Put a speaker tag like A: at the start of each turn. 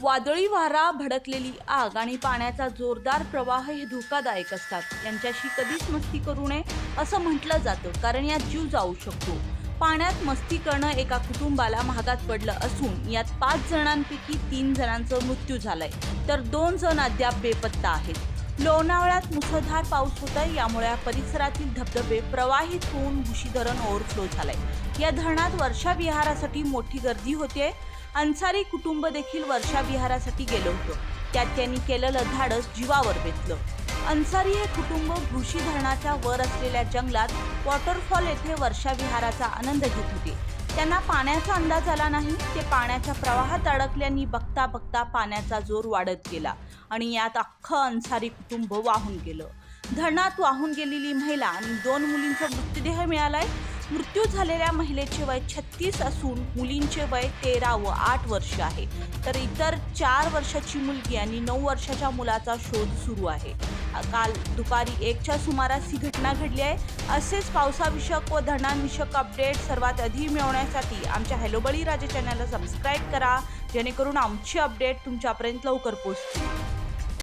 A: वादळी वारा भडकलेली आग आणि पाण्याचा जोरदार प्रवाह हे धोकादायक असतात. यांच्याशी कधीच मस्ती करू नये असं म्हटलं जातं कारण यात जीव जाऊ शकतो. पाण्यात मस्ती करणं एका कुटुंबाला महागात पडलं असून यात पाच जणांपैकी तीन जणांचा मृत्यू झालाय. तर दोन जण अद्याप बेपत्ता आहेत. लोणावळ्यात मुसळधार पाऊस होत आहे यामुळे या परिसरातील धबधबे प्रवाहित होऊन भुशी धरण ओव्हरफ्लो झालंय. या धरणात वर्षा विहारासाठी मोठी गर्दी होते अन्सारी कुटुंब देखील वर्षा विहारासाठी गेलं होतं. त्यात त्यांनी केलेलं धाडस जीवावर बेतलं. अन्सारी हे कुटुंब भुशी धरणाच्या वर असलेल्या जंगलात वॉटरफॉल येथे वर्षा विहाराचा आनंद घेत होते. त्यांना पाण्याचा अंदाज आला नाही ते पाण्याच्या प्रवाहात अडकल्याने बघता बघता पाण्याचा जोर वाढत गेला आणि यात अख्खं अन्सारी कुटुंब वाहून गेलं. धरणात वाहून गेलेली महिला आणि दोन मुलींचा मृतदेह मिळालाय. मृत्यू झालेल्या महिलेचे वय छत्तीस असून मुलींचे वय तेरा व आठ वर्ष आहे. तर इतर चार वर्षाची मुलगी आणि नऊ वर्षाच्या मुलाचा शोध सुरू आहे. काल दुपारी एकच्या सुमारास ही घटना घडली आहे. असेच पावसाविषयक व धरणांविषयक अपडेट सर्वात आधी मिळवण्यासाठी आमच्या हॅलो बळी चॅनलला सबस्क्राईब करा. जेणेकरून आमची अपडेट तुमच्यापर्यंत लवकर पोहोचतील.